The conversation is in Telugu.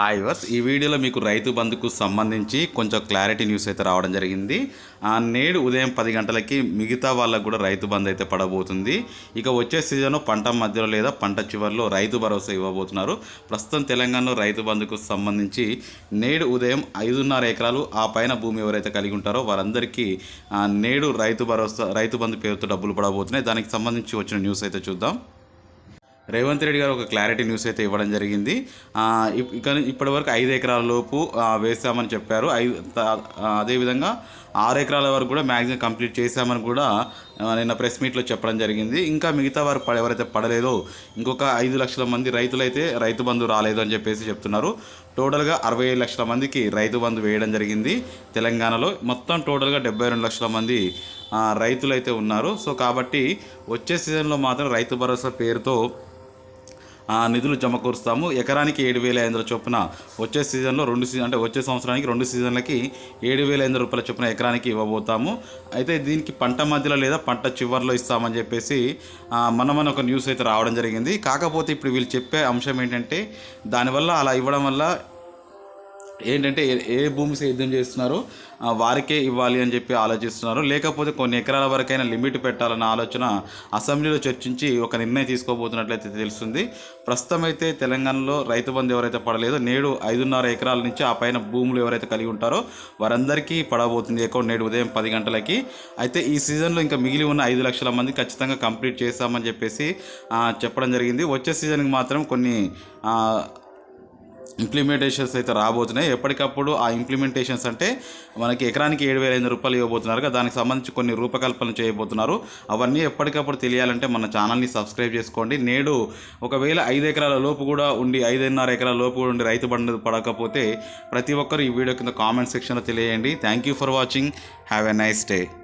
హాయ్ వర్స్ ఈ వీడియోలో మీకు రైతు బంధుకు సంబంధించి కొంచెం క్లారిటీ న్యూస్ అయితే రావడం జరిగింది. నేడు ఉదయం పది గంటలకి మిగతా వాళ్ళకు కూడా రైతు బంధు అయితే పడబోతుంది. ఇక వచ్చే సీజన్ పంట మధ్యలో లేదా పంట చివరిలో రైతు భరోసా ఇవ్వబోతున్నారు. ప్రస్తుతం తెలంగాణలో రైతు బంధుకు సంబంధించి నేడు ఉదయం ఐదున్నర ఎకరాలు ఆ పైన భూమి ఎవరైతే కలిగి ఉంటారో వారందరికీ నేడు రైతు భరోసా రైతు బంధు పేరుతో డబ్బులు పడబోతున్నాయి. దానికి సంబంధించి వచ్చిన న్యూస్ అయితే చూద్దాం. రేవంత్ రెడ్డి గారు ఒక క్లారిటీ న్యూస్ అయితే ఇవ్వడం జరిగింది. కానీ ఇప్పటి వరకు ఐదు ఎకరాల లోపు వేస్తామని వేసామని చెప్పారు. ఐదు అదేవిధంగా ఆరు ఎకరాల వరకు కూడా మ్యాక్సిమం కంప్లీట్ చేశామని కూడా నిన్న ప్రెస్ మీట్లో చెప్పడం జరిగింది. ఇంకా మిగతా వారు పడ- ఎవరైతే పడలేదో ఇంకొక ఐదు లక్షల మంది రైతులైతే రైతు బంధు రాలేదు అని చెప్పేసి చెప్తున్నారు. టోటల్గా అరవై ఏడు లక్షల మందికి రైతు బంధు వేయడం జరిగింది తెలంగాణలో. మొత్తం టోటల్గా డెబ్బై రెండు లక్షల మంది రైతులైతే ఉన్నారు. సో కాబట్టి వచ్చే సీజన్లో మాత్రం రైతు భరోసా పేరుతో నిధులు జమకూరుస్తాము ఎకరానికి ఏడు వేల ఐదు వందల చొప్పున వచ్చే సీజన్లో రెండు సీజన్ అంటే వచ్చే సంవత్సరానికి రెండు సీజన్లకి ఏడు వేల ఐదు రూపాయల చొప్పున ఎకరానికి ఇవ్వబోతాము. అయితే దీనికి పంట మధ్యలో లేదా పంట చివరిలో ఇస్తామని చెప్పేసి మన మన ఒక న్యూస్ అయితే రావడం జరిగింది. కాకపోతే ఇప్పుడు వీళ్ళు చెప్పే అంశం ఏంటంటే దానివల్ల అలా ఇవ్వడం వల్ల ఏంటంటే ఏ- ఏ భూమి సేద్యం చేస్తున్నారో వారికే ఇవ్వాలి అని చెప్పి ఆలోచిస్తున్నారు. లేకపోతే కొన్ని ఎకరాల వరకైనా లిమిట్ పెట్టాలన్న ఆలోచన అసెంబ్లీలో చర్చించి ఒక నిర్ణయం తీసుకోబోతున్నట్లయితే తెలుస్తుంది. ప్రస్తుతం అయితే తెలంగాణలో రైతు బంధు ఎవరైతే పడలేదో నేడు ఐదున్నర ఎకరాల నుంచి ఆ పైన భూములు ఎవరైతే కలిగి ఉంటారో వారందరికీ పడబోతుంది అకౌంట్ నేడు ఉదయం పది గంటలకి. అయితే ఈ సీజన్లో ఇంకా మిగిలి ఉన్న ఐదు లక్షల మంది ఖచ్చితంగా కంప్లీట్ చేస్తామని చెప్పేసి చెప్పడం జరిగింది. వచ్చే సీజన్కి మాత్రం కొన్ని ఇంప్లిమెంటేషన్స్ అయితే రాబోతున్నాయి. ఎప్పటికప్పుడు ఆ ఇంప్లిమెంటేషన్స్ అంటే మనకి ఎకరానికి ఏడు వేల ఐదు రూపాయలు ఇవ్వబోతున్నారు కదా దానికి సంబంధించి కొన్ని రూపకల్పన చేయబోతున్నారు. అవన్నీ ఎప్పటికప్పుడు తెలియాలంటే మన ఛానల్ని సబ్స్క్రైబ్ చేసుకోండి. నేడు ఒకవేళ ఐదు ఎకరాల లోపు కూడా ఉండి ఐదున్నర ఎకరాల లోపు కూడా ఉండి రైతు బండి పడకపోతే ప్రతి ఒక్కరు ఈ వీడియో కింద కామెంట్ సెక్షన్లో తెలియజేయండి. Thank you for watching have a nice day